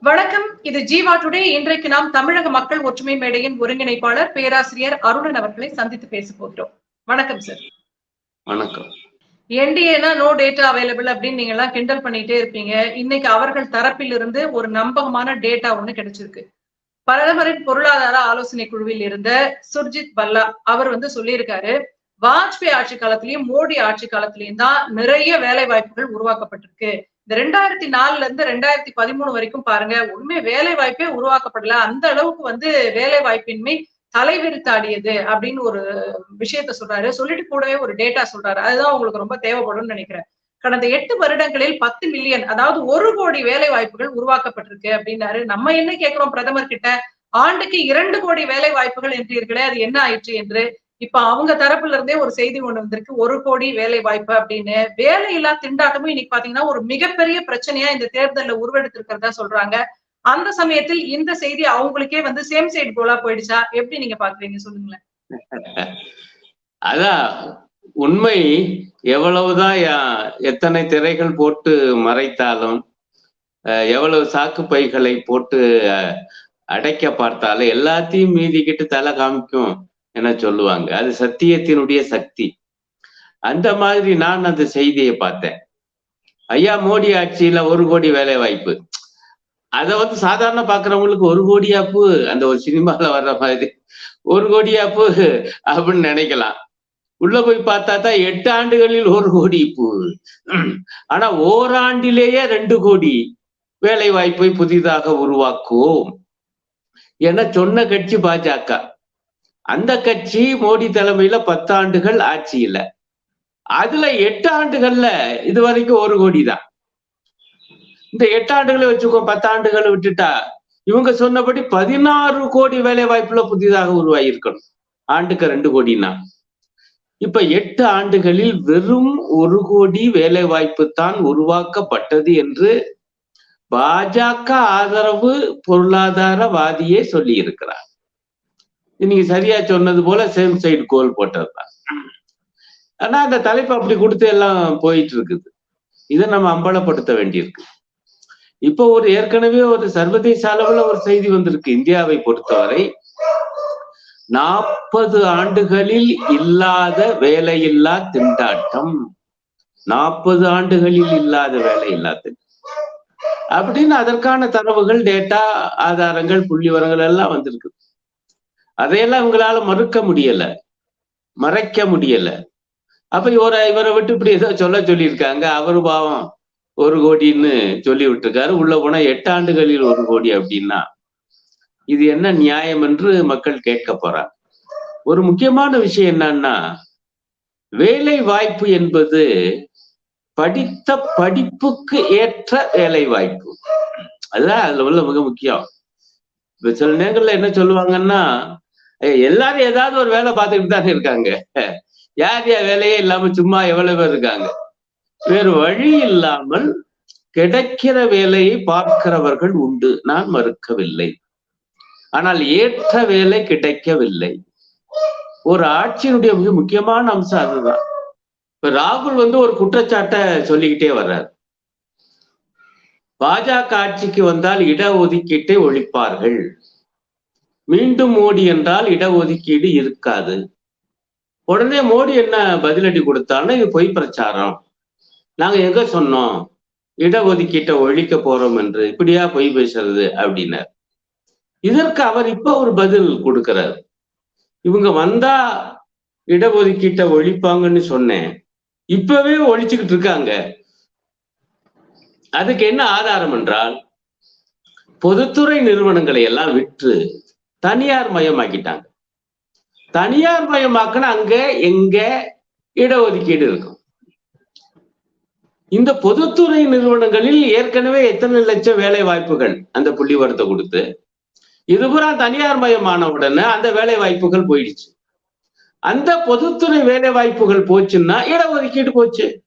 வணக்கம். இது ஜீவா டுடே. இன்றைக்கு நாம் தமிழக மக்கள் ஒற்றுமை மேடையின் ஒருங்கிணைப்பாளர் பேராசிரியர் அருணன் அவர்களை சந்தித்து பேச போகிறோம். வணக்கம் சார் வணக்கம். என்டிஏனா நோ டேட்டா அவைலபிள் அப்படின்னு நீங்க எல்லாம் கிண்டல் பண்ணிட்டே இருப்பீங்க. இன்னைக்கு அவர்கள் தரப்பில் இருந்து ஒரு நம்பகமான டேட்டா ஒண்ணு கிடைச்சிருக்கு. பிரதமரின் பொருளாதார ஆலோசனை குழுவில் இருந்த சுர்ஜித் பல்லா அவர் வந்து சொல்லியிருக்காரு வாஜ்பாய் ஆட்சி காலத்திலயும் மோடி ஆட்சி காலத்திலயும் தான் நிறைய வேலை வாய்ப்புகள் உருவாக்கப்பட்டிருக்கு. இந்த ரெண்டாயிரத்தி நாலுல இருந்து ரெண்டாயிரத்தி பதிமூணு வரைக்கும் பாருங்க உண்மை வேலை வாய்ப்பே உருவாக்கப்படல. அந்த அளவுக்கு வந்து வேலை வாய்ப்பின்மை தலைவிரித்தாடியது அப்படின்னு ஒரு விஷயத்த சொல்றாரு. சொல்லிட்டு கூடவே ஒரு டேட்டா சொல்றாரு. அதுதான் உங்களுக்கு ரொம்ப தேவைப்படும்னு நினைக்கிறேன். கடந்த எட்டு வருடங்களில் பத்து மில்லியன் அதாவது ஒரு கோடி வேலை வாய்ப்புகள் உருவாக்கப்பட்டிருக்கு அப்படின்னாரு. நம்ம என்ன கேட்கிறோம் பிரதமர் கிட்ட ஆண்டுக்கு இரண்டு கோடி வேலை வாய்ப்புகள் என்றீர்களே அது என்ன ஆயிற்று என்று இப்ப அவங்க தரப்புல இருந்தே ஒரு செய்தி ஒண்ணு வந்திருக்கு. ஒரு கோடி வேலை வாய்ப்பு அப்படின்னு. வேலையில்லா திண்டாட்டமும் இன்னைக்கு பாத்தீங்கன்னா ஒரு மிகப்பெரிய பிரச்சனையா இந்த தேர்தல்ல உருவெடுத்திருக்கிறதா சொல்றாங்க. அந்த சமயத்தில் இந்த செய்தி அவங்களுக்கே வந்து சேம் சைடு கோலா போயிடுச்சா? எப்படி நீங்க பாக்குறீங்க? சொல்லுங்களேன். அதான் உண்மை எவ்வளவுதான் எத்தனை திரைகள் போட்டு மறைத்தாலும் எவ்வளவு சாக்கு பைகளை போட்டு அடைக்க பார்த்தாலும் எல்லாத்தையும் மீதிக்கிட்டு தலை காமிக்கும். என சொல்லுவாங்க. அது சத்தியத்தினுடைய சக்தி. அந்த மாதிரி நான் அந்த செய்தியை பார்த்தேன். ஐயா மோடி ஆட்சியில ஒரு கோடி வேலை வாய்ப்பு அதை வந்து சாதாரண பாக்குறவங்களுக்கு ஒரு கோடியாப்பு அந்த ஒரு சினிமால வர்ற மாதிரி. ஒரு கோடியாப்பு அப்படின்னு நினைக்கலாம். உள்ள போய் பார்த்தா தான் எட்டு ஆண்டுகளில் ஒரு கோடி பூ. ஆனா ஓராண்டிலேயே ரெண்டு கோடி வேலை வாய்ப்பை புதிதாக உருவாக்குவோம். என சொன்ன கட்சி பாஜக. அந்த கட்சி மோடி தலைமையில பத்தாண்டுகள் ஆட்சியில. அதுல எட்டு ஆண்டுகள்ல இது வரைக்கும் ஒரு கோடி தான் இந்த எட்டு ஆண்டுகளை வச்சுக்கோ பத்தாண்டுகளை விட்டுட்டா இவங்க சொன்னபடி பதினாறு கோடி வேலை வாய்ப்புல புதிதாக உருவாகியிருக்கணும். ஆண்டுக்கு ரெண்டு கோடினா இப்ப எட்டு ஆண்டுகளில் வெறும் ஒரு கோடி வேலை வாய்ப்பு தான் உருவாக்கப்பட்டது என்று பாஜக ஆதரவு பொருளாதாரவாதியே சொல்லி இருக்கிறார் நீங்க சரியா சொன்னது போல சேம் சைடு கோல் போட்டதுதான். ஆனா அந்த தலைப்பு அப்படி கொடுத்து எல்லாம் போயிட்டு இருக்குது. இதை நம்ம அம்பலப்படுத்த வேண்டியிருக்கு. இப்போ ஒரு ஏற்கனவே ஒரு சர்வதேச அளவுல ஒரு செய்தி வந்திருக்கு. இந்தியாவை பொறுத்தவரை நாற்பது ஆண்டுகளில் இல்லாத வேலையில்லா திண்டாட்டம். நாற்பது ஆண்டுகளில் இல்லாத வேலையில்லா திண்டாட்டம். அப்படின்னு அதற்கான தரவுகள் டேட்டா ஆதாரங்கள் புள்ளி வரங்கள் எல்லாம் வந்திருக்கு. அதையெல்லாம் இவங்களால மறுக்க முடியல. மறைக்க முடியல. அப்ப இவரை இவரை விட்டு இப்படி ஏதோ சொல்ல சொல்லியிருக்காங்க. அவரு பாவம் ஒரு கோடின்னு சொல்லி விட்டுருக்காரு. உள்ள போனா எட்டு ஆண்டுகளில் ஒரு கோடி அப்படின்னா இது என்ன நியாயம் என்று மக்கள் கேட்க போறாங்க. ஒரு முக்கியமான விஷயம் என்னன்னா வேலை வாய்ப்பு என்பது படித்த படிப்புக்கு ஏற்ற வேலை வாய்ப்பு அதுதான் அதுல உள்ள மிக முக்கியம். இப்ப சில நேரங்கள்ல என்ன சொல்லுவாங்கன்னா எல்லாரும் ஏதாவது ஒரு வேலை பார்த்துக்கிட்டு தானே இருக்காங்க. யார் யார் வேலையே இல்லாம சும்மா எவ்வளவு பேர் இருக்காங்க? வேறு வழி இல்லாமல் கிடைக்கிற வேலையை பார்க்கிறவர்கள் உண்டு. நான் மறுக்கவில்லை. ஆனால் ஏற்ற வேலை கிடைக்கவில்லை. ஒரு ஆட்சியினுடைய மிக முக்கியமான அம்சம் அதுதான். இப்ப ராகுல் வந்து ஒரு குற்றச்சாட்டை சொல்லிக்கிட்டே வர்றார். பாஜக ஆட்சிக்கு வந்தால் இடஒதுக்கீட்டை ஒழிப்பார்கள். மீண்டும் மோடி என்றால் இடஒதுக்கீடு இருக்காது. உடனே மோடி என்ன பதிலடி கொடுத்தாருன்னா இது பொய் பிரச்சாரம். நாங்க எங்க சொன்னோம்? இடஒதுக்கீட்டை ஒழிக்க போறோம் என்று. இப்படியா பொய் பேசுறது? அப்படின்னார். இதற்கு அவர் இப்ப ஒரு பதில் கொடுக்கிறார். இவங்க வந்தா இடஒதுக்கீட்டை ஒழிப்பாங்கன்னு சொன்னேன். இப்பவே ஒழிச்சுக்கிட்டு இருக்காங்க. அதுக்கு என்ன ஆதாரம் என்றால் பொதுத்துறை நிறுவனங்களை எல்லாம் விற்று தனியார் மயமாக்கிட்டாங்க. தனியார் மயமாக்கின அங்க எங்க இடஒதுக்கீடு இருக்கும். இந்த பொதுத்துறை நிறுவனங்களில் ஏற்கனவே எத்தனை லட்சம் வேலை வாய்ப்புகள் அந்த புள்ளிவரத்தை கொடுத்து இதுபுறா தனியார் மயமான உடனே அந்த வேலை வாய்ப்புகள் போயிடுச்சு. அந்த பொதுத்துறை வேலை வாய்ப்புகள் போச்சுன்னா இடஒதுக்கீடு போச்சு.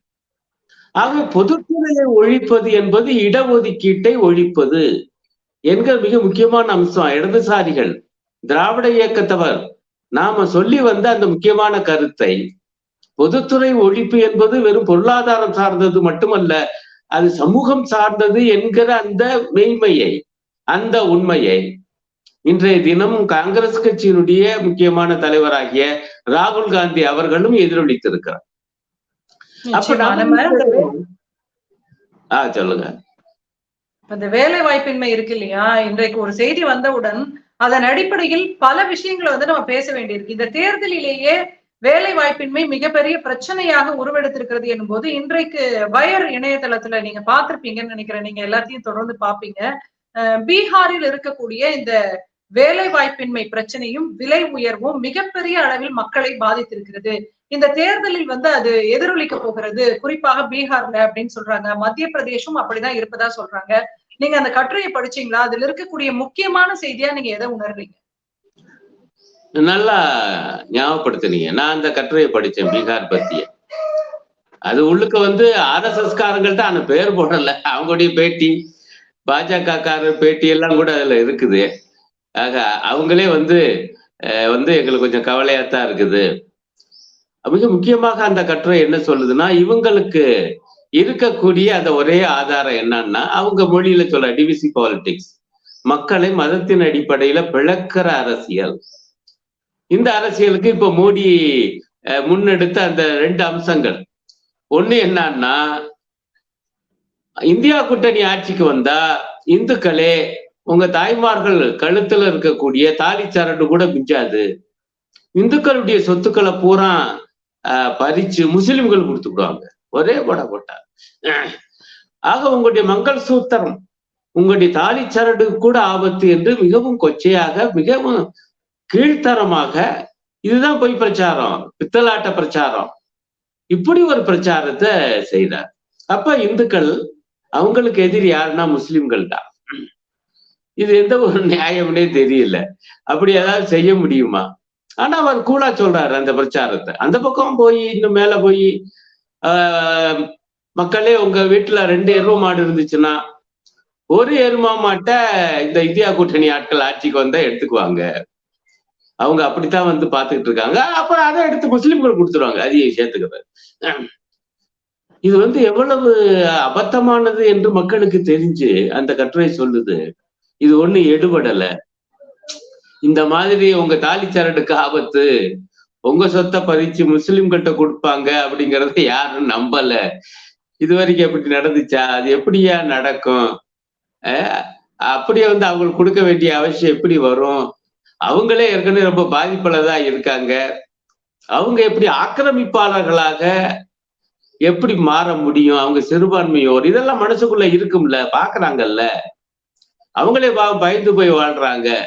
ஆக பொதுத்துறையை ஒழிப்பது என்பது இடஒதுக்கீட்டை ஒழிப்பது என்கிற மிக முக்கியமான அம்சம். இடதுசாரிகள் திராவிட இயக்கத்தவர். நாம சொல்லி வந்த அந்த முக்கியமான கருத்தை பொதுத்துறை ஒழிப்பு என்பது வெறும் பொருளாதாரம் சார்ந்தது மட்டுமல்ல அது சமூகம் சார்ந்தது என்கிற அந்த மெய்மையை அந்த உண்மையை இன்றைய தினம் காங்கிரஸ் கட்சியினுடைய முக்கியமான தலைவராகிய ராகுல் காந்தி அவர்களும் எதிரொலித்திருக்கிறார். அப்ப நிச்சயமா. நம்ம நம்ம இந்த ஆ சொல்லுங்க. இந்த வேலை வாய்ப்பின்மை இருக்கு இல்லையா? இன்றைக்கு ஒரு செய்தி வந்தவுடன் அதன் அடிப்படையில் பல விஷயங்களை வந்து நம்ம பேச வேண்டியிருக்கு. இந்த தேர்தலிலேயே வேலை வாய்ப்பின்மை மிகப்பெரிய பிரச்சனையாக உருவெடுத்திருக்கிறது என்பது இன்றைக்கு வயர் இணையதளத்துல நீங்க பார்த்திருப்பீங்கன்னு நினைக்கிறேன். நீங்க எல்லாத்தையும் தொடர்ந்து பாப்பீங்க அஹ் பீகாரில் இருக்கக்கூடிய இந்த வேலை வாய்ப்பின்மை பிரச்சனையும் விலை உயர்வும் மிகப்பெரிய அளவில் மக்களை பாதித்திருக்கிறது. இந்த தேர்தலில் வந்து அது எதிரொலிக்க போகிறது. குறிப்பாக பீகார்ல அப்படின்னு சொல்றாங்க. மத்திய பிரதேசம் அப்படிதான் இருப்பதா சொல்றாங்க. நீங்க அந்த கட்டுரையை படிச்சீங்களா? அதுல இருக்கக்கூடிய முக்கியமான செய்தியா நீங்க எதை உணர்றீங்க? நல்லா ஞாபகப்படுத்தினீங்க. நான் அந்த கட்டுரையை படிச்சேன் பீகார் பத்திய. அது உள்ளுக்கு வந்து ஆர்எஸ்எஸ் காரங்கள்ட்ட அந்த பேர் போடல. அவங்களுடைய பேட்டி பாஜக காரர் பேட்டி எல்லாம் கூட அதுல இருக்குது. ஆக அவங்களே வந்து வந்து எங்களுக்கு கொஞ்சம் கவலையாத்தான் இருக்குது. மிக முக்கியமாக அந்த கட்டுரை என்ன சொல்லுதுன்னா இவங்களுக்கு இருக்கக்கூடிய அந்த ஒரே ஆதாரம் என்னன்னா அவங்க மொழியில சொல்ல டிவிசி பாலிடிக்ஸ் மக்களை மதத்தின் அடிப்படையில பிளக்கிற அரசியல். இந்த அரசியலுக்கு இப்ப மோடி அஹ், முன்னெடுத்த அந்த ரெண்டு அம்சங்கள். ஒண்ணு என்னன்னா இந்தியா கூட்டணி ஆட்சிக்கு வந்தா இந்துக்களே உங்க தாய்மார்கள் கழுத்துல இருக்கக்கூடிய தாலி சரடு கூட மிஞ்சாது. இந்துக்களுடைய சொத்துக்களை பூரா அஹ், பறிச்சு முஸ்லிம்கள் கொடுத்துக்கிடுவாங்க ஒரே பட ஆக உங்களுடைய மங்கள் சூத்திரம் உங்களுடைய தாலி சரடு கூட ஆபத்து என்று மிகவும் கொச்சையாக மிகவும் கீழ்த்தரமாக இதுதான் பொய் பிரச்சாரம் பித்தலாட்ட பிரச்சாரம். இப்படி ஒரு பிரச்சாரத்தை செய்தார். அப்ப இந்துக்கள் அவங்களுக்கு எதிரி யாருன்னா முஸ்லிம்கள் தான். இது எந்த ஒரு நியாயம்னே தெரியல. அப்படி ஏதாவது செய்ய முடியுமா? ஆனா அவர் கூலா சொல்றாரு அந்த பிரச்சாரத்தை. அந்த பக்கம் போய் இன்னும் மேல போய் மக்களே உங்க வீட்டுல ரெண்டு எரும மாடு இருந்துச்சுன்னா ஒரு எருமா மாட்டை இந்த இந்தியா கூட்டணி ஆட்கள் ஆட்சிக்கு வந்தா எடுத்துக்குவாங்க. அவங்க அப்படித்தான் வந்து பாத்துக்கிட்டு இருக்காங்க. அப்புறம் அதை எடுத்து முஸ்லிம்கள் கொடுத்துருவாங்க. அதையும் சேர்த்துக்கிறது இது வந்து எவ்வளவு அபத்தமானது என்று மக்களுக்கு தெரிஞ்சு அந்த கட்டுரை சொல்லுது. இது ஒண்ணு எடுபடல. இந்த மாதிரி உங்க தாலி சரடுக்கு ஆபத்து. உங்க சொத்தை பறிச்சு முஸ்லிம்கிட்ட கொடுப்பாங்க அப்படிங்கறத யாரும் நம்பல. இது வரைக்கும் எப்படி நடந்துச்சா? அது எப்படியா நடக்கும்? அப்படியே வந்து அவங்களுக்கு கொடுக்க வேண்டிய அவசியம் எப்படி வரும்? அவங்களே ஏற்கனவே ரொம்ப பாதிப்புலதான் இருக்காங்க. அவங்க எப்படி ஆக்கிரமிப்பாளர்களாக எப்படி மாற முடியும்? அவங்க சிறுபான்மையோர் இதெல்லாம் மனசுக்குள்ள இருக்கும்ல பாக்குறாங்கல்ல. அவங்களே பா- பயந்து போய் வாழ்றாங்க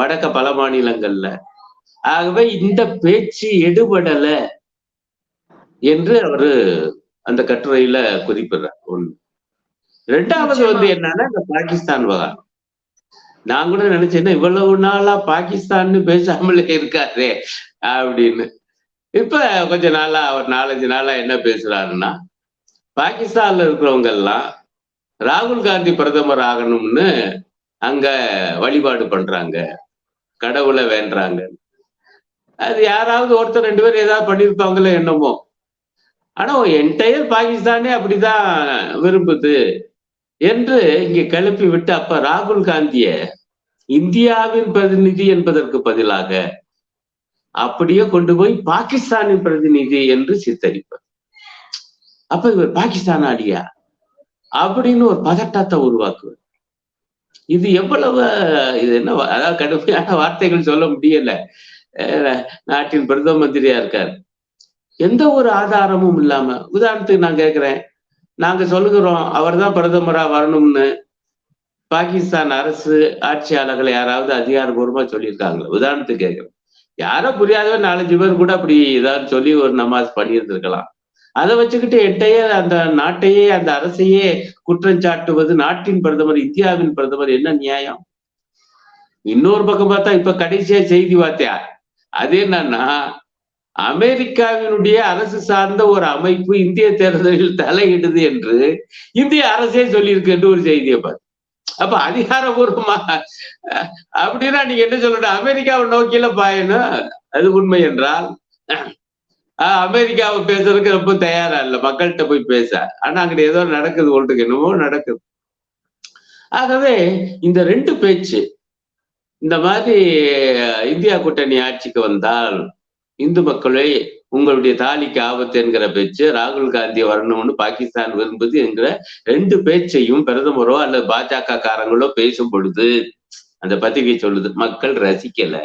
வடக்க பல மாநிலங்கள்ல. ஆகவே இந்த பேச்சு எடுபடல என்று அவரு அந்த கட்டுரையில குறிப்பிடுறார். ஒண்ணு. ரெண்டாவது வந்து என்னன்னா இந்த பாகிஸ்தான் விவகாரம். நான் கூட நினைச்சேன் இவ்வளவு நாளா பாகிஸ்தான்னு பேசாமலே இருக்காரே அப்படின்னு. இப்ப கொஞ்ச நாளா ஒரு நாலஞ்சு நாளா என்ன பேசுறாருன்னா பாகிஸ்தான்ல இருக்கிறவங்க எல்லாம் ராகுல் காந்தி பிரதமர் ஆகணும்னு அங்க வழிபாடு பண்றாங்க கடவுளை வேண்டுறாங்க. அது யாராவது ஒருத்தர் ரெண்டு பேர் ஏதாவது பண்ணிருப்பாங்களோ என்னமோ. ஆனா என்டையர் பாகிஸ்தானே அப்படிதான் விரும்புது. என்று இங்க கிளப்பி விட்டு அப்ப ராகுல் காந்திய இந்தியாவின் பிரதிநிதி என்பதற்கு பதிலாக அப்படியே கொண்டு போய் பாகிஸ்தானின் பிரதிநிதி என்று சித்தரிப்பார். அப்ப இவர் பாகிஸ்தான் ஆடியா? அப்படின்னு ஒரு பதட்டத்தை உருவாக்குவார். இது எவ்வளவு இது என்ன அதாவது கடுமையான வார்த்தைகள் சொல்ல முடியல. நாட்டின் பிரதம மந்திரியா இருக்கார். எந்த ஒரு ஆதாரமும் இல்லாம உதாரணத்துக்கு நான் கேட்கிறேன் நாங்க சொல்லுகிறோம் அவர் தான் பிரதமரா வரணும்னு. பாகிஸ்தான் அரசு ஆட்சியாளர்கள் யாராவது அதிகாரபூர்வமா சொல்லியிருக்காங்களா? உதாரணத்துக்கு கேட்கிறேன் யாரோ புரியாதவ நாலஞ்சு பேர் கூட அப்படி ஏதாவது சொல்லி ஒரு நமாஸ் பண்ணியிருந்திருக்கலாம். அதை வச்சுக்கிட்டு எட்டையே அந்த நாட்டையே அந்த அரசையே குற்றம் சாட்டுவது நாட்டின் பிரதமர் இந்தியாவின் பிரதமர் என்ன நியாயம்? இன்னொரு பக்கம் பார்த்தா இப்ப கடைசியா செய்தி பார்த்தியா அது என்னன்னா அமெரிக்காவினுடைய அரசு சார்ந்த ஒரு அமைப்பு இந்திய தேர்தலில் தலையிடுது என்று இந்திய அரசே சொல்லியிருக்கு என்று ஒரு செய்தியை பார்த்து அப்ப அதிகாரபூர்வமா அப்படின்னா நீங்க என்ன சொல்லணும்? அமெரிக்காவை நோக்கில பாயணும். அது உண்மை என்றால் ஆஹ், அமெரிக்காவை பேசுறதுக்கு ரொம்ப தயாரா இல்லை. மக்கள்கிட்ட போய் பேச. ஆனா அங்க ஏதோ நடக்குது ஒன்றுக்கு என்னமோ நடக்குது. ஆகவே இந்த ரெண்டு பேச்சு இந்த மாதிரி இந்தியா கூட்டணி ஆட்சிக்கு வந்தால் இந்து மக்களை உங்களுடைய தாலிக்கு ஆபத்து என்கிற பேச்சு ராகுல் காந்தி வரணும்னு பாகிஸ்தான் விரும்புது என்கிற ரெண்டு பேச்சையும் பிரதமரோ அல்லது பாஜக காரங்களோ பேசும் பொழுது அந்த பத்திரிகை சொல்லுது மக்கள் ரசிக்கல.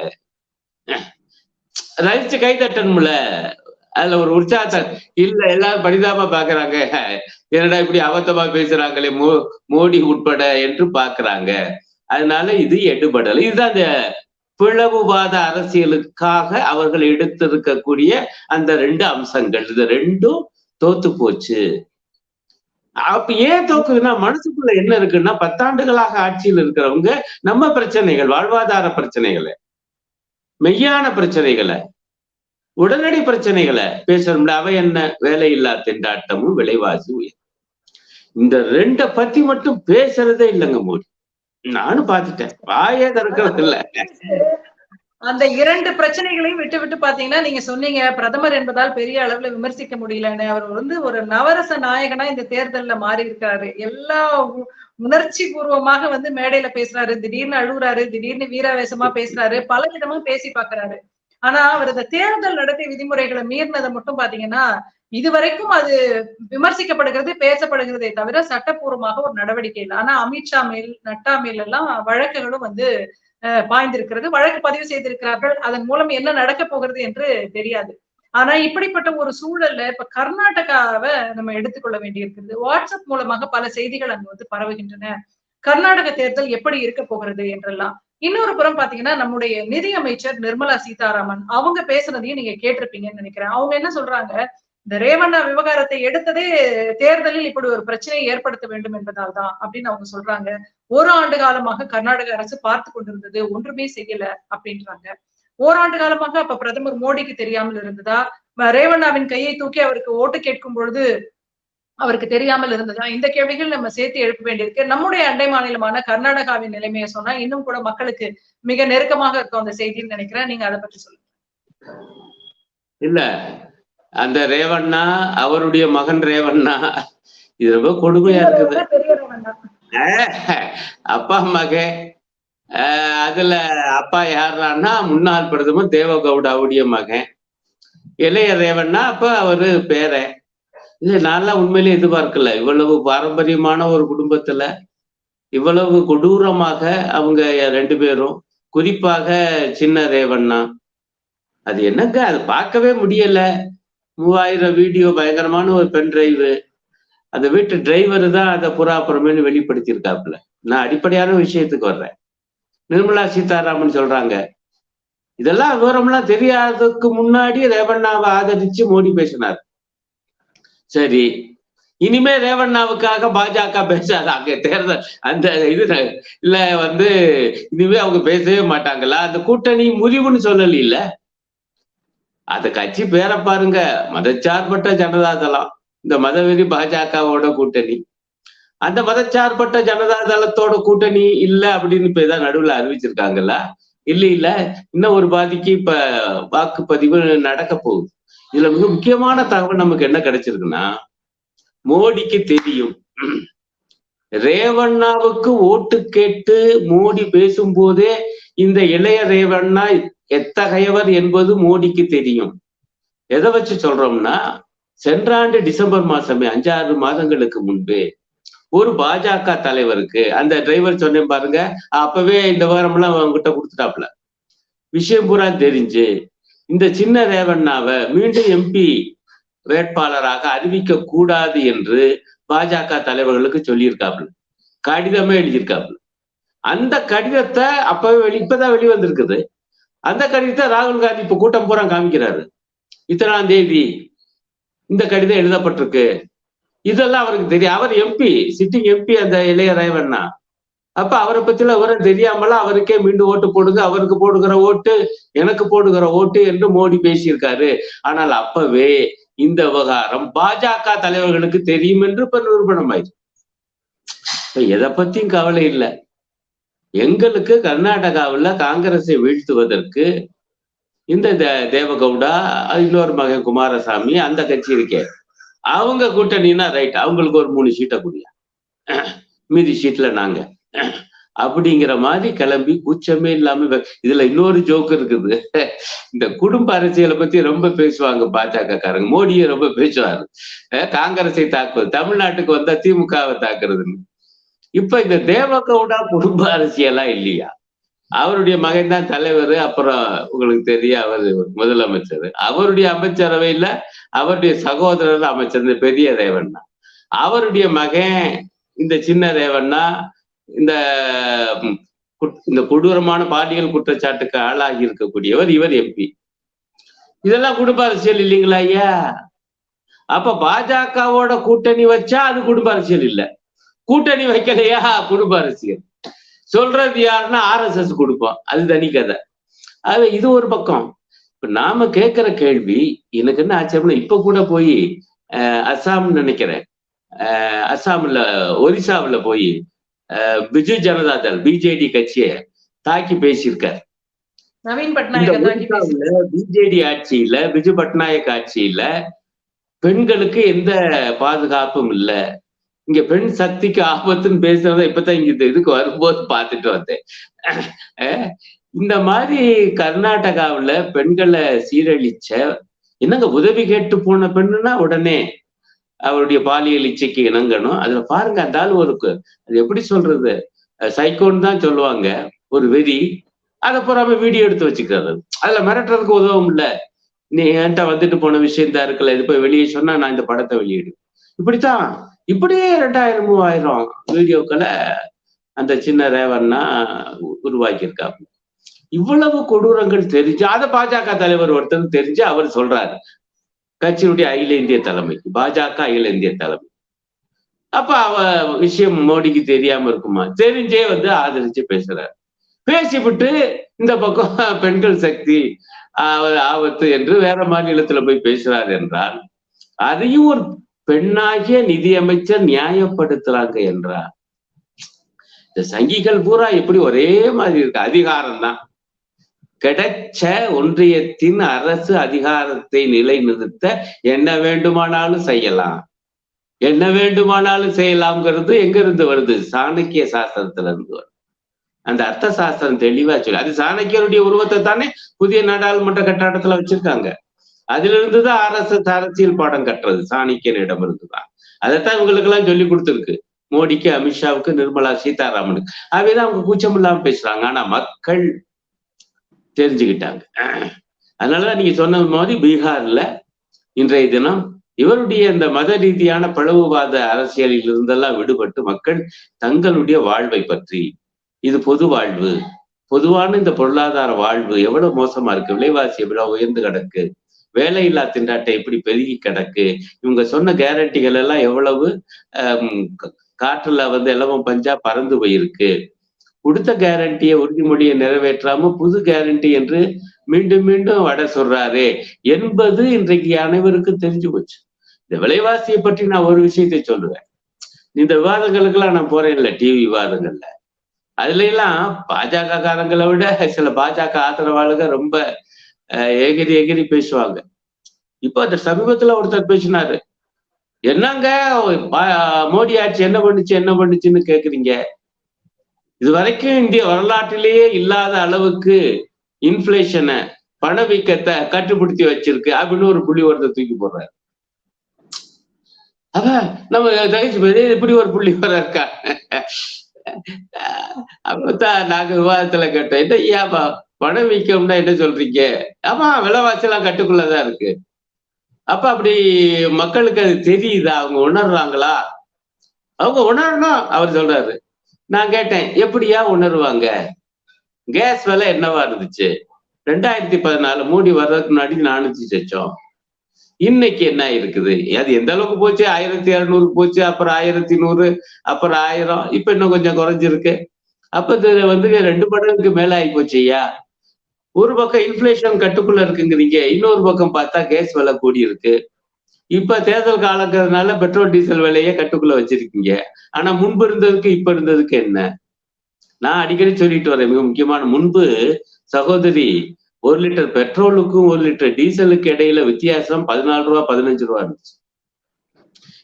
ரசிச்சு கை தட்டணும்ல. அதுல ஒரு உற்சாகம் இல்ல எல்லாரும் பரிதாபமா பாக்குறாங்க. என்னடா இப்படி அபத்தமா பேசுறாங்களே மோ மோடி உட்பட என்று பாக்குறாங்க. அதனால இது எடுபடல. இதுதான் அந்த பிளவுவாத அரசியலுக்காக அவர்கள் எடுத்திருக்கக்கூடிய அந்த ரெண்டு அம்சங்கள். இது ரெண்டும் தோத்து போச்சு. அப்ப ஏன் தோக்குதுன்னா மனசுக்குள்ள என்ன இருக்குன்னா பத்தாண்டுகளாக ஆட்சியில் இருக்கிறவங்க நம்ம பிரச்சனைகள் வாழ்வாதார பிரச்சனைகளை மெய்யான பிரச்சனைகளை உடனடி பிரச்சனைகளை பேசணும்ல அவை என்ன? வேலையில்லா திண்டாட்டமும் விலைவாசி உயர். இந்த ரெண்ட பத்தி மட்டும் பேசுறதே இல்லைங்க மோடி. நானும் பாத்துட்டேன் வாயே திறக்கவில்ல அந்த இரண்டு பிரச்சனைகளையும் விட்டு விட்டு பாத்தீங்கன்னா நீங்க சொன்னீங்க பிரதமர் என்பதால் பெரிய அளவுல விமர்சிக்க முடியலன்னு. அவர் வந்து ஒரு நவரச நாயகனா இந்த தேர்தல்ல மாறி இருக்காரு எல்லா உணர்ச்சி பூர்வமாக வந்து மேடையில பேசுறாரு. திடீர்னு அழுகுறாரு திடீர்னு வீராவேசமா பேசுறாரு பல விதமா பேசி பாக்குறாரு ஆனா அவர் இந்த தேர்தல் நடத்தை விதிமுறைகளை மீறினதை மட்டும் பாத்தீங்கன்னா இதுவரைக்கும் அது விமர்சிக்கப்படுகிறது பேசப்படுகிறதே தவிர சட்டப்பூர்வமாக ஒரு நடவடிக்கை இல்லை. ஆனா அமித்ஷா மேல் நட்டா மேல் எல்லாம் வழக்குகளும் வந்து அஹ், பாய்ந்திருக்கிறது. வழக்கு பதிவு செய்திருக்கிறார்கள். அதன் மூலம் என்ன நடக்க போகிறது என்று தெரியாது. ஆனா இப்படிப்பட்ட ஒரு சூழல்ல இப்ப கர்நாடகாவை நம்ம எடுத்துக்கொள்ள வேண்டியிருக்கிறது. வாட்ஸ்அப் மூலமாக பல செய்திகள் அங்க வந்து பரவுகின்றன. கர்நாடக தேர்தல் எப்படி இருக்க போகிறது என்றெல்லாம். இன்னொரு புறம் பாத்தீங்கன்னா நம்முடைய நிதி அமைச்சர் நிர்மலா சீதாராமன் அவங்க பேசுனதையும் நீங்க கேட்டிருப்பீங்கன்னு நினைக்கிறேன். அவங்க என்ன சொல்றாங்க? இந்த ரேவண்ணா விவகாரத்தை எடுத்ததே தேர்தலில் இப்படி ஒரு பிரச்சனையை ஏற்படுத்த வேண்டும் என்பதால் தான் அப்படின்னு அவங்க சொல்றாங்க. ஒரு ஆண்டு காலமாக கர்நாடக அரசு பார்த்து கொண்டிருந்தது ஒன்றுமே செய்யல அப்படின்றாங்க. ஓராண்டு காலமாக அப்ப பிரதமர் மோடிக்கு தெரியாமல் இருந்ததா? ரேவண்ணாவின் கையை தூக்கி அவருக்கு ஓட்டு கேட்கும் பொழுது அவருக்கு தெரியாமல் இருந்ததா? இந்த கேள்விகள் நம்ம சேர்த்து எழுப்ப வேண்டியிருக்கு. நம்முடைய அண்டை மாநிலமான கர்நாடகாவின் நிலைமையை சொன்னா இன்னும் கூட மக்களுக்கு மிக நெருக்கமாக இருக்கும் அந்த செய்தின்னு நினைக்கிறேன். நீங்க அதை பற்றி சொல்லுங்க. இல்ல அந்த ரேவண்ணா அவருடைய மகன் ரேவண்ணா. இது ரொம்ப கொடுமையா இருக்குது. அப்பா மகன் ஆஹ், அதுல அப்பா யாருன்னா முன்னாள் பிரதமர் தேவகவுடாவுடைய மகன். இளைய ரேவண்ணா அப்ப அவரு பேரன் இது நான்லாம் உண்மையிலே எதிர்பார்க்கல. இவ்வளவு பாரம்பரியமான ஒரு குடும்பத்துல இவ்வளவு கொடூரமாக அவங்க ரெண்டு பேரும் குறிப்பாக சின்ன ரேவண்ணா. அது என்னங்க? அது பார்க்கவே முடியல. மூவாயிரம் வீடியோ பயங்கரமான ஒரு பென் டிரைவு அந்த வீட்டு டிரைவர் தான் அதை புறாப்புறமேனு வெளிப்படுத்தியிருக்காப்புல. நான் அடிப்படையான விஷயத்துக்கு வர்றேன். நிர்மலா சீதாராமன் சொல்றாங்க இதெல்லாம் விவரம்லாம் தெரியாததுக்கு முன்னாடி ரேவண்ணாவை ஆதரிச்சு மோடி பேசினார். சரி இனிமே ரேவண்ணாவுக்காக பாஜக பேசாத அங்க தேர்தல் அந்த இது இல்ல வந்து இனிமே அவங்க பேசவே மாட்டாங்களா? அந்த கூட்டணி முறிவுன்னு சொல்லல அந்த கட்சி பேரை பாருங்க. மதச்சார்பற்ற ஜனதா தளம் இந்த மதவெறி பாஜகவோட கூட்டணி. அந்த மதச்சார்பற்ற ஜனதா தளத்தோட கூட்டணி இல்ல அப்படின்னு இப்ப ஏதாவது நடுவுல அறிவிச்சிருக்காங்கல்ல? இல்ல இல்ல. இன்னும் ஒரு பாதிக்கு இப்ப வாக்குப்பதிவு நடக்க போகுது. இதுல மிக முக்கியமான தகவல் நமக்கு என்ன கிடைச்சிருக்குன்னா மோடிக்கு தெரியும். ரேவண்ணாவுக்கு ஓட்டு கேட்டு மோடி பேசும்போதே இந்த இளைய ரேவண்ணா எத்தகையவர் என்பது மோடிக்கு தெரியும். எதை வச்சு சொல்றோம்னா சென்ற ஆண்டு டிசம்பர் மாசமே அஞ்சாறு மாதங்களுக்கு முன்பே ஒரு பாஜக தலைவருக்கு அந்த டிரைவர் சொன்னேன் பாருங்க அப்பவே இந்த விவரம்லாம் அவங்ககிட்ட கொடுத்துட்டாப்ல விஷயம் பூரா தெரிஞ்சு இந்த சின்ன ரேவண்ணாவை மீண்டும் எம்பி வேட்பாளராக அறிவிக்க கூடாது என்று பாஜக தலைவர்களுக்கு சொல்லியிருக்காப்புல. கடிதமே எழுதியிருக்காப்புல. அந்த கடிதத்தை அப்பவே வெளி இப்பதான் வெளிவந்திருக்குது. அந்த கடிதத்தை ராகுல் காந்தி இப்ப கூட்டம் பூரா காமிக்கிறாரு. இத்தனாம் தேதி இந்த கடிதம் எழுதப்பட்டிருக்கு. இதெல்லாம் அவருக்கு தெரியும். அவர் எம்பி சிட்டிங் எம்பி அந்த இளைய அப்ப அவரை பத்தில விவரம் தெரியாமல அவருக்கே மீண்டும் ஓட்டு போடுங்க அவருக்கு போடுகிற ஓட்டு எனக்கு போடுகிற ஓட்டு என்று மோடி பேசியிருக்காரு. ஆனால் அப்பவே இந்த விவகாரம் பாஜக தலைவர்களுக்கு தெரியும் என்று இப்ப நிரூபணம் ஆயிடுச்சு இப்ப எதை பத்தியும் கவலை இல்லை. எங்களுக்கு கர்நாடகாவில் காங்கிரஸை வீழ்த்துவதற்கு இந்த தேவகவுடா இன்னொரு மகன் குமாரசாமி அந்த கட்சி இருக்கே. அவங்க கூட்டணின்னா ரைட் அவங்களுக்கு ஒரு மூணு சீட்டை குடியா மீதி சீட்ல நாங்க. அப்படிங்கிற மாதிரி கிளம்பி கூச்சமே இல்லாம இதுல இன்னொரு ஜோக்கு இருக்குது. இந்த குடும்ப அரசியலை பத்தி ரொம்ப பேசுவாங்க பாஜக காரங்க மோடியை ரொம்ப பேசுவாரு. காங்கிரஸை தாக்குவது தமிழ்நாட்டுக்கு வந்தா திமுகவை தாக்குறதுன்னு. இப்ப இந்த தேவகவுடா குடும்ப அரசியலா இல்லையா? அவருடைய மகன் தான் தலைவர் அப்புறம் உங்களுக்கு தெரியும் அவர் முதலமைச்சர். அவருடைய அமைச்சரவையில அவருடைய சகோதரர் அமைச்சர் இந்த பெரிய ரேவண்ணா அவருடைய மகன் இந்த சின்ன ரேவண்ணா இந்த குட்- இந்த கொடூரமான பாலியல் குற்றச்சாட்டுக்கு ஆளாகி இருக்கக்கூடியவர் இவர் எம்பி. இதெல்லாம் குடும்ப அரசியல் இல்லைங்களா ஐயா? அப்ப பாஜகவோட கூட்டணி வச்சா அது குடும்ப அரசியல் இல்ல. கூட்டணி வைக்கலையா? குடும்ப அரசியல். சொல்றது யாருன்னா ஆர்எஸ்எஸ் கொடுப்போம். அது தனி கதை. அது இது ஒரு பக்கம். இப்ப நாம கேட்கிற கேள்வி எனக்கு என்ன ஆச்சரியம்னா இப்ப கூட போய் அஸ்ஸாம் நினைக்கிறேன். அஸ்ஸாம்ல ஒரிசாவுல போய் பிஜு ஜனதா தள் பிஜேடி கட்சியை தாக்கி பேசியிருக்கார். நவீன் பட்நாயக் பிஜேடி ஆட்சியில பிஜு பட்நாயக் ஆட்சியில பெண்களுக்கு எந்த பாதுகாப்பும் இல்ல. இங்க பெண் சக்திக்கு ஆபத்துன்னு பேசுறத இப்பதான் இங்க இதுக்கு வரும்போது பார்த்துட்டு வந்தேன். இந்த மாதிரி கர்நாடகாவுல பெண்களை சீரழிச்ச என்னங்க உதவி கேட்டு போன பெண்ணுன்னா உடனே அவருடைய பாலியல் இச்சைக்கு இணங்கணும். அதுல பாருங்க அந்த ஆள் ஒரு அது எப்படி சொல்றது? சைக்கோன்னு தான் சொல்லுவாங்க. ஒரு வெறி அதை பூராம வீடியோ எடுத்து வச்சுக்கிறது. அதுல மிரட்டுறதுக்கு உதவும் இல்ல. நீ என்கிட்ட வந்துட்டு போன விஷயம் தான் இருக்குல்ல இது போய் வெளியே சொன்னா நான் இந்த படத்தை வெளியிடு இப்படித்தான் இப்படியே ரெண்டாயிரம் மூவாயிரம் வீடியோக்களை அந்த சின்ன ரேவன்னா உருவாக்கியிருக்காங்க. இவ்வளவு கொடூரங்கள் தெரிஞ்சு அதை பாஜக தலைவர் ஒருத்தர் தெரிஞ்சு அவர் சொல்றாரு. கட்சியினுடைய அகில இந்திய தலைமைக்கு பாஜக அகில இந்திய தலைமை. அப்ப அவ விஷயம் மோடிக்கு தெரியாம இருக்குமா? தெரிஞ்சே வந்து ஆதரிச்சு பேசுறாரு. பேசிவிட்டு இந்த பக்கம் பெண்கள் சக்தி ஆபத்து என்று வேற மாநிலத்துல போய் பேசுறார் என்றால் அதையும் ஒரு பெண்ணாகிய நிதியமைச்சர் நியாயப்படுத்துறாங்க என்றார். இந்த சங்கிகள் பூரா எப்படி ஒரே மாதிரி இருக்கு? அதிகாரம் தான் கிடைச்ச ஒன்றியத்தின் அரசு அதிகாரத்தை நிலைநிறுத்த என்ன வேண்டுமானாலும் செய்யலாம். என்ன வேண்டுமானாலும் செய்யலாம்ங்கிறது எங்க இருந்து வருது? சாணக்கிய சாஸ்திரத்துல இருந்து வருது. அந்த அர்த்த சாஸ்திரம் தெளிவா சொல்லு. அது சாணக்கியருடைய உருவத்தை தானே புதிய நாடாளுமன்ற கட்டடத்துல வச்சிருக்காங்க. அதுல இருந்துதான் ஆர்எஸ்எஸ் அரசியல் பாடம் கட்டுறது சாணிக்கியனிடம் இருந்துதான் அதைத்தான் இவங்களுக்கு எல்லாம் சொல்லி கொடுத்துருக்கு. மோடிக்கு அமித்ஷாவுக்கு நிர்மலா சீதாராமனுக்கு. அவைதான் அவங்க கூச்சம் இல்லாம பேசுறாங்க. ஆனா மக்கள் தெரிஞ்சுக்கிட்டாங்க. அதனாலதான் நீங்க சொன்னது மாதிரி பீகார்ல இன்றைய தினம் இவருடைய இந்த மத ரீதியான பிளவுவாத அரசியலில் இருந்தெல்லாம் விடுபட்டு மக்கள் தங்களுடைய வாழ்வை பற்றி இது பொது வாழ்வு பொதுவான இந்த பொருளாதார வாழ்வு எவ்வளவு மோசமா இருக்கு விலைவாசி எவ்வளவு உயர்ந்து கிடக்கு வேலையில்லா திண்டாட்டம் எப்படி பெருகி கிடக்கு? இவங்க சொன்ன கேரண்டிகள் எல்லாம் எவ்வளவு? காற்றுல வந்து எல்லாம் பஞ்சா பறந்து போயிருக்கு. கொடுத்த கேரண்டியை உறுதிமொழியை நிறைவேற்றாம புது கேரண்டி என்று மீண்டும் மீண்டும் வட சொல்றாரே. என்பது இன்றைக்கு அனைவருக்கும் தெரிஞ்சு போச்சு. இந்த விலைவாசியை பற்றி நான் ஒரு விஷயத்தை சொல்லுவேன். இந்த விவாதங்களுக்கெல்லாம் நான் போறேன் இல்லை டிவி விவாதங்கள்ல. அதுல எல்லாம் பாஜக காரங்களை விட சில பாஜக ஆதரவாளர்கள் ரொம்ப எகிரி எகிரி பேசுவாங்க. இப்போ அந்த சமீபத்துல ஒருத்தர் பேசினாரு. என்னங்க பா- மோடி ஆட்சி என்ன பண்ணுச்சு என்ன பண்ணுச்சுன்னு கேக்குறீங்க? இது வரைக்கும் இந்திய வரலாற்றிலேயே இல்லாத அளவுக்கு இன்ஃபிளேஷனை பணவீக்கத்தை கட்டுப்படுத்தி வச்சிருக்கு அப்படின்னு ஒரு புள்ளி ஒருத்தர் தூக்கி போடுறாரு. அதான் நம்ம தகைச்சு பேரு இப்படி ஒரு புள்ளி வர இருக்கா? அப்பதான் நாங்க விவாதத்துல கேட்டோம் என்ன ஏப்பா பணம் விற்கணும்னா என்ன சொல்றீங்க? ஆமா விலைவாசி எல்லாம் கட்டுக்குள்ளதான் இருக்கு. அப்ப அப்படி மக்களுக்கு அது தெரியுதா? அவங்க உணர்றாங்களா? அவங்க உணரணும் அவர் சொல்றாரு. நான் கேட்டேன் எப்படியா உணர்வாங்க? கேஸ் விலை என்னவா இருந்துச்சு? ரெண்டாயிரத்தி பதினாலு மூடி வர்றதுக்கு முன்னாடி நானூத்தி சொச்சம். இன்னைக்கு என்ன இருக்குது? அது எந்த அளவுக்கு போச்சு? ஆயிரத்தி இரநூறு போச்சு அப்புறம் ஆயிரத்தி நூறு அப்புறம் ஆயிரம். இப்ப இன்னும் கொஞ்சம் குறைஞ்சிருக்கு. அப்ப வந்து ரெண்டு மடங்குக்கு மேல ஆகி போச்சு ஐயா. ஒரு பக்கம் இன்ஃபிளேஷன் கட்டுக்குள்ள இருக்குங்கிறீங்க இன்னொரு பக்கம் பார்த்தா கேஸ் விலை கூடி இருக்கு. இப்ப தேர்தல் காலங்கிறதுனால பெட்ரோல் டீசல் விலையே கட்டுக்குள்ள வச்சிருக்கீங்க. ஆனா முன்பு இருந்ததுக்கு இப்ப இருந்ததுக்கு என்ன? நான் அடிக்கடி சொல்லிட்டு வரேன் மிக முக்கியமான முன்பு சகோதரி ஒரு லிட்டர் பெட்ரோலுக்கும் ஒரு லிட்டர் டீசலுக்கு இடையில வித்தியாசம் பதினாலு ரூபா பதினஞ்சு ரூபா இருந்துச்சு.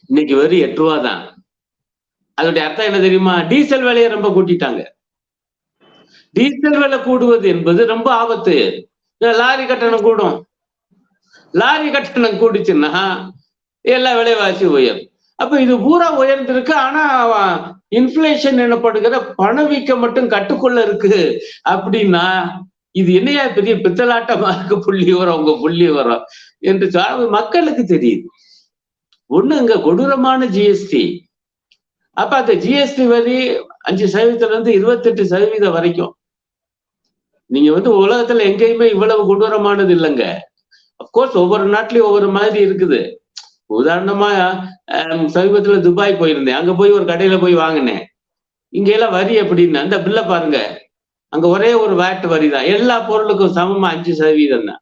இன்னைக்கு வெறும் எட்டு ரூபா தான். அதோடைய அர்த்தம் என்ன தெரியுமா? டீசல் விலையை ரொம்ப கூட்டிட்டாங்க. டீசல் விலை கூடுவது என்பது ரொம்ப ஆபத்து. லாரி கட்டணம் கூடும். லாரி கட்டணம் கூடுச்சுன்னா எல்லா விலைவாசி உயரும். அப்ப இது பூரா உயர்ந்திருக்கு. ஆனா இன்ஃபிளேஷன் எனப்படுகிற பணவீக்கம் மட்டும் கட்டுக்குள்ள இருக்கு. அப்படின்னா இது என்னையா பெரிய பித்தலாட்டமா இருக்கு? புள்ளி வரும் உங்க புள்ளி வரும் என்று சொல்ல மக்களுக்கு தெரியுது. ஒண்ணு இங்க கொடூரமான ஜிஎஸ்டி அப்ப அந்த ஜிஎஸ்டி வரி அஞ்சு சதவீதத்துல இருந்து இருபத்தெட்டு சதவீதம் வரைக்கும். நீங்க வந்து உலகத்துல எங்கேயுமே இவ்வளவு கொடூரமானது இல்லைங்க. அப்கோர்ஸ் ஒவ்வொரு நாட்டிலயும் ஒவ்வொரு மாதிரி இருக்குது. உதாரணமா சமீபத்துல துபாய் போயிருந்தேன். அங்க போய் ஒரு கடையில போய் வாங்கினேன். இங்க எல்லாம் வரி எப்படின்னு அந்த பில்ல பாருங்க. அங்க ஒரே ஒரு வேட் வரி தான் எல்லா பொருளுக்கும் சமமா அஞ்சு சதவீதம் தான்.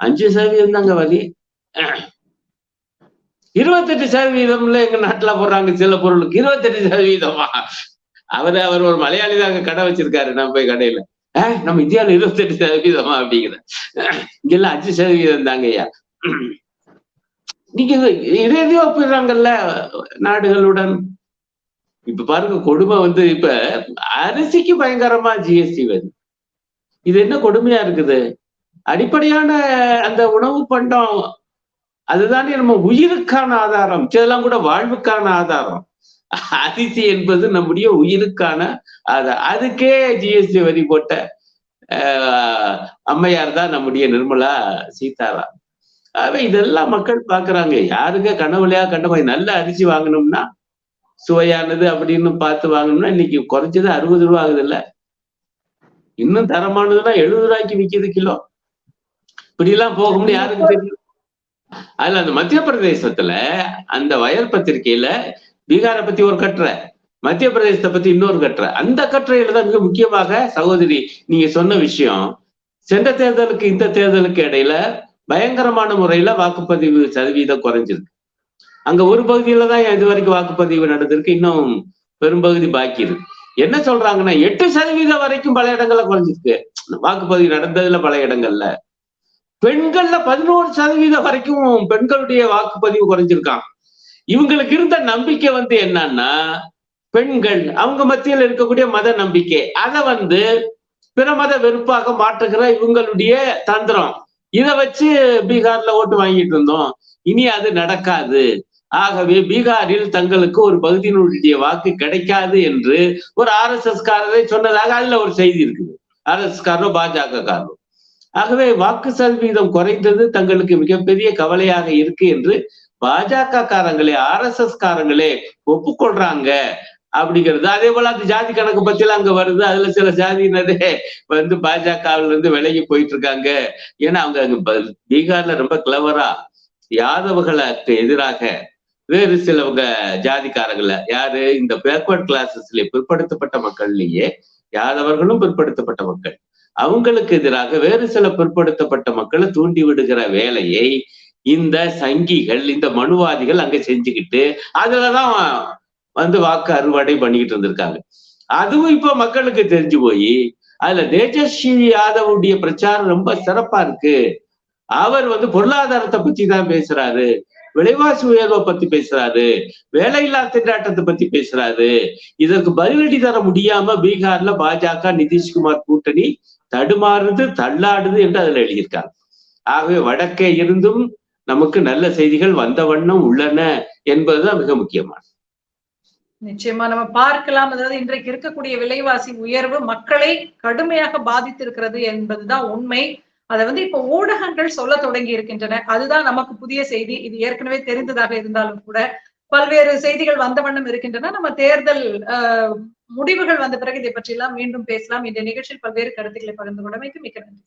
அஞ்சு சதவீதம் தாங்க வரி. இருபத்தெட்டு சதவீதம்ல எங்க நாட்டுல போடுறாங்க சில பொருளுக்கு. இருபத்தெட்டு சதவீதமா? அவரு அவர் ஒரு மலையாளி தான் அங்க கடை வச்சிருக்காரு. நம்ம போய் கடையில. நம்ம இந்தியாவில இருபத்தெட்டு சதவீதமா அப்படிங்கிற இங்கெல்லாம் அஞ்சு சதவீதம் தாங்க ஐயா. நீங்க இதே ஒப்பிடுறாங்கல்ல நாடுகளுடன். இப்ப பாருங்க கொடுமை வந்து இப்ப அரிசிக்கு பயங்கரமா ஜிஎஸ்டி வருது. இது என்ன கொடுமையா இருக்குது? அடிப்படையான அந்த உணவு பண்டம் அதுதானே நம்ம உயிருக்கான ஆதாரம். இதெல்லாம் கூட வாழ்வுக்கான ஆதாரம். அதிசி என்பது நம்முடைய உயிருக்கான ஆதாரம் அதுக்கே ஜிஎஸ்டி வரி போட்ட அம்மையார் தான் நம்முடைய நிர்மலா சீதாராம். ஆக இதெல்லாம் மக்கள் பாக்குறாங்க. யாருங்க கனவுலையா கண்டமா நல்ல அரிசி வாங்கணும்னா சுவையானது அப்படின்னு பார்த்து வாங்கணும்னா இன்னைக்கு குறைஞ்சது அறுபது ரூபா ஆகுது இல்ல இன்னும் தரமானதுன்னா எழுபது ரூபாய்க்கு விக்குது கிலோ. இப்படி எல்லாம் போகும்னு யாருக்கு தெரியும்? அதுல அந்த மத்திய பிரதேசத்துல அந்த வயல் பத்திரிகையில பீகாரை பத்தி ஒரு கட்டுரை மத்திய பிரதேசத்தை பத்தி இன்னொரு கட்டுரை. அந்த கட்டுரையில தான் மிக முக்கியமாக சகோதரி நீங்க சொன்ன விஷயம். சென்ற தேர்தலுக்கு இந்த தேர்தலுக்கு இடையில பயங்கரமான முறையில வாக்குப்பதிவு சதவீதம் குறைஞ்சிருக்கு. அங்க ஒரு பகுதியில தான் இது வரைக்கும் வாக்குப்பதிவு நடந்திருக்கு இன்னும் பெரும்பகுதி பாக்கி இருக்கு. என்ன சொல்றாங்கன்னா எட்டு சதவீதம் வரைக்கும் பல இடங்கள்ல குறைஞ்சிருக்கு. வாக்குப்பதிவு நடந்ததுல பல இடங்கள்ல. பெண்கள்ல பதினோரு சதவீதம் வரைக்கும் பெண்களுடைய வாக்குப்பதிவு குறைஞ்சிருக்கான் இவங்களுக்கு இருந்த நம்பிக்கை வந்து என்னன்னா பெண்கள் அவங்க மத்தியில் இருக்கக்கூடிய மத நம்பிக்கை. அதை வந்து பிற மத வெறுப்பாக மாற்றுகிற இவங்களுடைய தந்திரம். இதை வச்சு பீகார்ல ஓட்டு வாங்கிட்டு இருந்தோம். இனி அது நடக்காது. ஆகவே பீகாரில் தங்களுக்கு ஒரு பகுதியினுடைய வாக்கு கிடைக்காது என்று ஒரு ஆர் எஸ் எஸ் காரரை சொன்னதாக அதுல ஒரு செய்தி இருக்குது. ஆர் எஸ் காரோ பாஜக காரோ ஆகவே வாக்கு சதவீதம் குறைந்தது தங்களுக்கு மிகப்பெரிய கவலையாக இருக்கு என்று பாஜக காரங்களே ஆர் எஸ் எஸ் காரங்களே ஒப்புக்கொள்றாங்க அப்படிங்கிறது. அதே போல அந்த ஜாதி கணக்கு பத்தி அங்க வருது. அதுல சில ஜாதியினரே வந்து பாஜகவுல இருந்து விலகி போயிட்டு இருக்காங்க ஏன்னா அவங்க அங்க பீகார்ல ரொம்ப கிளவரா யாதவர்களுக்கு எதிராக வேறு சிலவங்க ஜாதிக்காரங்கள யாரு? இந்த பேக்வர்ட் கிளாஸஸ்ல பிற்படுத்தப்பட்ட மக்கள்லயே யாதவர்களும் பிற்படுத்தப்பட்ட மக்கள். அவங்களுக்கு எதிராக வேறு சில பிற்படுத்தப்பட்ட மக்களை தூண்டி விடுகிற வேலையை இந்த சங்கிகள் இந்த மனுவாதிகள் அங்க செஞ்சுக்கிட்டு அதுலதான் வந்து வாக்கு அறுவடை பண்ணிக்கிட்டு இருந்திருக்காங்க. அதுவும் இப்ப மக்களுக்கு தெரிஞ்சு போய் அதுல தேஜஸ்வி யாதவுடைய பிரச்சாரம் ரொம்ப சிறப்பா இருக்கு. அவர் வந்து பொருளாதாரத்தை பத்தி தான் பேசுறாரு. விலைவாசி உயர்வை பத்தி பேசுறாரு. வேலையில்லா திண்டாட்டத்தை பத்தி பேசுறாரு. இதற்கு பதிலடி தர முடியாம பீகார்ல பாஜக நிதிஷ்குமார் கூட்டணி தடுமாறுது தள்ளாடுது என்று அதுல எழுதியிருக்காங்க. ஆகவே வடக்கே இருந்தும் நமக்கு நல்ல செய்திகள் வந்த வண்ணம் உள்ளன என்பதுதான் மிக முக்கியமானது. நிச்சயமா நம்ம பார்க்கலாம். அதாவது இன்றைக்கு இருக்கக்கூடிய விலைவாசி உயர்வு மக்களை கடுமையாக பாதித்திருக்கிறது என்பதுதான் உண்மை. அதை வந்து இப்ப ஊடகங்கள் சொல்ல தொடங்கி இருக்கின்றன. அதுதான் நமக்கு புதிய செய்தி. இது ஏற்கனவே தெரிந்ததாக இருந்தாலும் கூட பல்வேறு செய்திகள் வந்த வண்ணம் இருக்கின்றன. நம்ம தேர்தல் முடிவுகள் வந்த பிறகு இதை பற்றி எல்லாம் மீண்டும் பேசலாம். இந்த நிகழ்ச்சியில் பல்வேறு கருத்துக்களை பகிர்ந்து கொண்டமைக்கு மிக்க நன்றி.